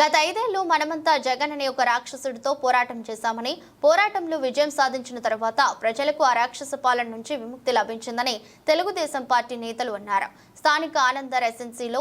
గత ఐదేళ్ళు మనమంతా జగన్ అనే ఒక రాక్షసుడితో పోరాటం చేశామని పోరాటంలో విజయం సాధించిన తర్వాత ప్రజలకు ఆ రాక్షస పాలన నుంచి విముక్తి లభించిందని తెలుగుదేశం పార్టీ నేతలు అన్నారు. స్థానిక ఆనంద రెసిడెన్సీలో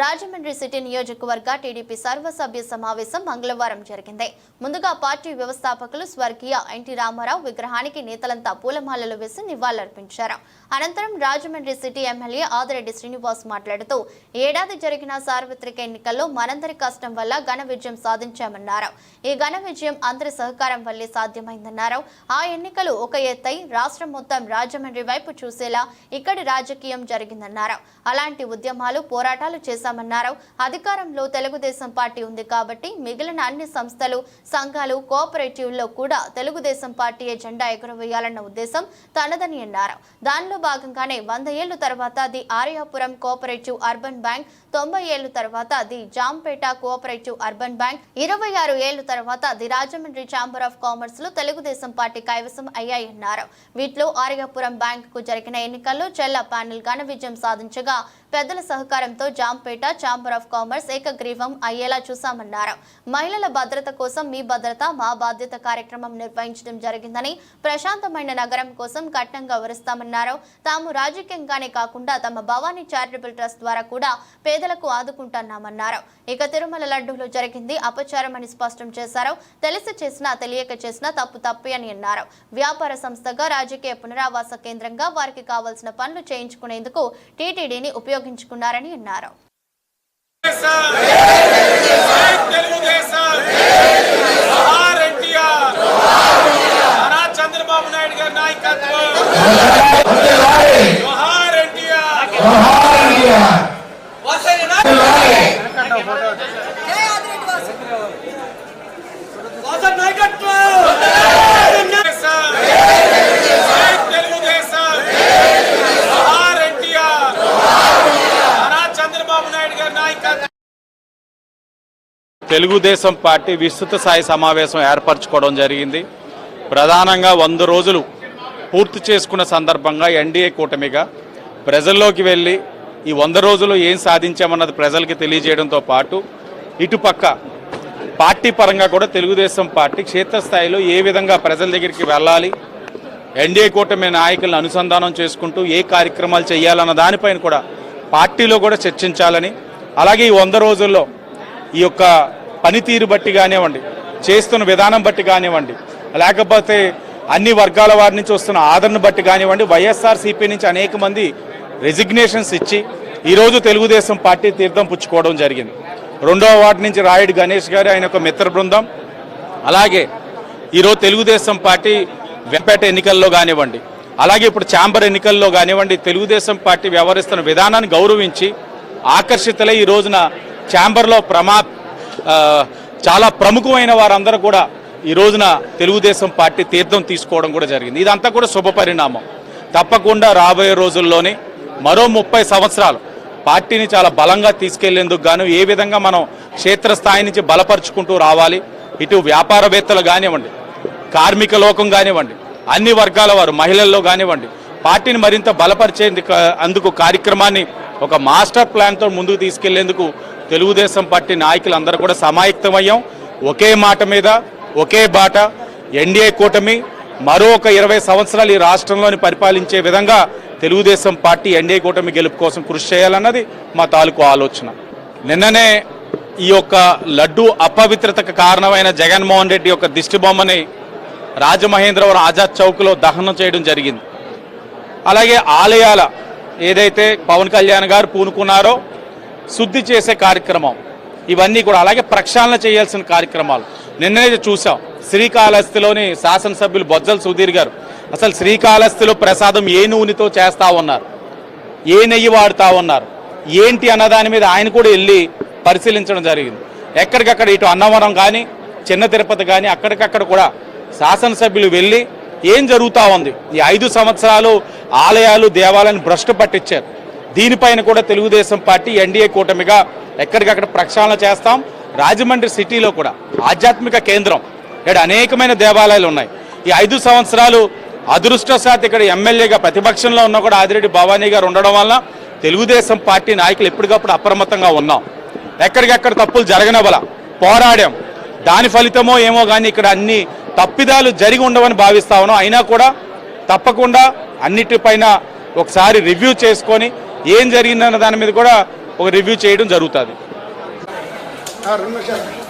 రాజమండ్రి సిటీ నియోజకవర్గ టీడీపీ సర్వసభ్య సమావేశం మంగళవారం జరిగింది. ముందుగా పార్టీ వ్యవస్థాపకులు స్వర్గీయ ఎన్టీ రామారావు విగ్రహానికి నేతలంతా పూలమాలలు వేసి నివాళులర్పించారు. అనంతరం రాజమండ్రి సిటీ ఎమ్మెల్యే ఆదిరెడ్డి శ్రీనివాస్ మాట్లాడుతూ ఏడాది జరిగిన సార్వత్రిక ఎన్నికల్లో మనందరి కష్టం వల్ల ఘన విజయం సాధించామన్నారు. ఈ ఘన విజయం అందరి సహకారం వల్లే సాధ్యమైందన్నారు. ఆ ఎన్నికలు ఒక ఎత్తై రాష్ట్రం మొత్తం రాజమండ్రి వైపు చూసేలా ఇక్కడి రాజకీయం జరిగిందన్నారు. అలాంటి ఉద్యమాలు పోరాటాలు చేశామన్నారు. అధికారంలో తెలుగుదేశం పార్టీ ఉంది కాబట్టి మిగిలిన అన్ని సంస్థలు సంఘాలు కోఆపరేటివ్లో కూడా తెలుగుదేశం పార్టీ జెండా ఎగురవేయాలన్న ఉద్దేశం తనదని అన్నారు. దానిలో భాగంగానే వంద ఏళ్ళ తర్వాత the Aryapuram cooperative urban bank తొంభై ఏళ్ళ తర్వాత the Jampeta cooperative urban bank ఇరవై ఆరు ఏళ్ళ తర్వాత ది రాజమండ్రి ఛాంబర్ ఆఫ్ కామర్స్లో తెలుగుదేశం పార్టీ కైవసం అయ్యాయన్నారు. వీటిలో ఆర్యాపురం బ్యాంక్కు జరిగిన ఎన్నికల్లో చెల్ల ప్యానెల్ ఘన విజయం సాధించగా పెద్దల సహకారంతో జాంపేట ఛాంబర్ ఆఫ్ కామర్స్ ఏకగ్రీవం అయ్యేలా చూశామన్నారు. మహిళల భద్రత కోసం మీ భద్రత మా బాధ్యత కార్యక్రమం నిర్వహించడం జరిగిందని ప్రశాంతమైన నగరం కోసం కఠినంగా వరుస్తామన్నారు తాము రాజకీయంగానే కాకుండా తమ భవానీ చారిటబుల్ ట్రస్ట్ ద్వారా కూడా పేదలకు ఆదుకుంటున్నామన్నారు. ఇక తిరుమల లడ్డూలో జరిగింది అపచారం అని స్పష్టం చేశారు. తెలిసి చేసినా తెలియక చేసినా తప్పు తప్పే అని అన్నారు. వ్యాపార సంస్థగా రాజకీయ పునరావాస కేంద్రంగా వారికి కావాల్సిన పనులు చేయించుకునేందుకు టీటీడీని ఉపయోగ ఉపయోగించుకున్నారని అన్నారు. చంద్రబాబు నాయుడు గారి నాయకత్వం ఎన్టీఆర్ తెలుగుదేశం జోహార్ ఎన్టీఆర్ నారా చంద్రబాబు నాయుడు గారి నాయకత్వం తెలుగుదేశం పార్టీ విస్తృత స్థాయి సమావేశం ఏర్పరచుకోవడం జరిగింది. ప్రధానంగా వంద రోజులు పూర్తి చేసుకున్న సందర్భంగా ఎన్డీఏ కూటమిగా ప్రజల్లోకి వెళ్ళి ఈ వంద రోజులు ఏం సాధించామన్నది ప్రజలకి తెలియజేయడంతో పాటు ఇటుపక్క పార్టీ పరంగా కూడా తెలుగుదేశం పార్టీ క్షేత్రస్థాయిలో ఏ విధంగా ప్రజల దగ్గరికి వెళ్ళాలి ఎన్డీఏ కూటమి నాయకులను అనుసంధానం చేసుకుంటూ ఏ కార్యక్రమాలు చేయాలన్న దానిపైన కూడా పార్టీలో కూడా చర్చించాలని అలాగే ఈ వంద రోజుల్లో ఈ యొక్క పనితీరు బట్టి కానివ్వండి చేస్తున్న విధానం బట్టి కానివ్వండి లేకపోతే అన్ని వర్గాల వారి నుంచి వస్తున్న ఆదరణ బట్టి కానివ్వండి వైఎస్ఆర్సీపీ నుంచి అనేక మంది రెసిగ్నేషన్స్ ఇచ్చి ఈరోజు తెలుగుదేశం పార్టీ తీర్థం పుచ్చుకోవడం జరిగింది. రెండవ వార్డు నుంచి రాయుడు గణేష్ గారు ఆయన ఒక మిత్ర బృందం. అలాగే ఈరోజు తెలుగుదేశం పార్టీ వెంపేట ఎన్నికల్లో కానివ్వండి అలాగే ఇప్పుడు ఛాంబర్ ఎన్నికల్లో కానివ్వండి తెలుగుదేశం పార్టీ వ్యవహరిస్తున్న విధానాన్ని గౌరవించి ఆకర్షితులై ఈ రోజున ఛాంబర్లో ప్రమా చాలా ప్రముఖమైన వారందరూ కూడా ఈ రోజున తెలుగుదేశం పార్టీ తీర్థం తీసుకోవడం కూడా జరిగింది. ఇదంతా కూడా శుభ పరిణామం. తప్పకుండా రాబోయే రోజుల్లోనే మరో ముప్పై సంవత్సరాలు పార్టీని చాలా బలంగా తీసుకెళ్ళేందుకు గాను ఏ విధంగా మనం క్షేత్రస్థాయి నుంచి బలపరుచుకుంటూ రావాలి ఇటు వ్యాపారవేత్తలు కానివ్వండి కార్మిక లోకం కానివ్వండి అన్ని వర్గాల వారు మహిళల్లో కానివ్వండి పార్టీని మరింత బలపరిచేందుకు అందుకు కార్యక్రమాన్ని ఒక మాస్టర్ ప్లాన్తో ముందుకు తీసుకెళ్ళేందుకు తెలుగుదేశం పార్టీ నాయకులందరూ కూడా సమాయత్తమయ్యాం. ఒకే మాట మీద ఒకే బాట ఎన్డీఏ కూటమి మరో ఒక ఇరవై సంవత్సరాలు ఈ రాష్ట్రంలోని పరిపాలించే విధంగా తెలుగుదేశం పార్టీ ఎన్డీఏ కూటమి గెలుపు కోసం కృషి చేయాలన్నది మా తాలూకు ఆలోచన. నిన్ననే ఈ యొక్క లడ్డు అపవిత్రతకు కారణమైన జగన్మోహన్ రెడ్డి యొక్క దిష్టిబొమ్మని రాజమహేంద్రవరం ఆజాద్ చౌక్లో దహనం చేయడం జరిగింది. అలాగే ఆలయాల ఏదైతే పవన్ కళ్యాణ్ గారు పూనుకున్నారో శుద్ధి చేసే కార్యక్రమం. ఇవన్నీ కూడా అలాగే ప్రక్షాళన చేయాల్సిన కార్యక్రమాలు. నిన్ననే చూసాం శ్రీకాళహస్తిలోని శాసనసభ్యులు బొజ్జల సుధీర్ గారు. అసలు శ్రీకాళహస్తిలో ప్రసాదం ఏ నూనెతో చేస్తా ఉన్నారు? ఏ నెయ్యి వాడుతా ఉన్నారు? ఏంటి అన్న దాని మీద ఆయన కూడా వెళ్ళి పరిశీలించడం జరిగింది. ఎక్కడికక్కడ ఇటు అన్నవరం కానీ చిన్న తిరుపతి కానీ అక్కడికక్కడ కూడా శాసనసభ్యులు వెళ్ళి ఏం జరుగుతూ ఉంది? ఈ ఐదు సంవత్సరాలు ఆలయాలు దేవాలయాన్ని భ్రష్టు పట్టించారు. దీనిపైన కూడా తెలుగుదేశం పార్టీ ఎన్డీఏ కూటమిగా ఎక్కడికక్కడ ప్రక్షాళన చేస్తాం. రాజమండ్రి సిటీలో కూడా ఆధ్యాత్మిక కేంద్రం. ఇక్కడ అనేకమైన దేవాలయాలు ఉన్నాయి. ఈ ఐదు సంవత్సరాలు అదృష్టశాత్ ఇక్కడ ఎమ్మెల్యేగా ప్రతిపక్షంలో ఉన్న కూడా ఆదిరెడ్డి భవానీ గారు ఉండడం వల్ల తెలుగుదేశం పార్టీ నాయకులు ఎప్పటికప్పుడు అప్రమత్తంగా ఉన్నాం. ఎక్కడికెక్కడ తప్పులు జరగనవల పోరాడాం. దాని ఫలితమో ఏమో కానీ ఇక్కడ అన్ని తప్పిదాలు జరిగి ఉండవని భావిస్తా ఉన్నాం. అయినా కూడా తప్పకుండా అన్నిటిపైన ఒకసారి రివ్యూ చేసుకొని ఏం జరిగిందన్న దాని మీద కూడా ఒక రివ్యూ చేయడం జరుగుతుంది. రెండు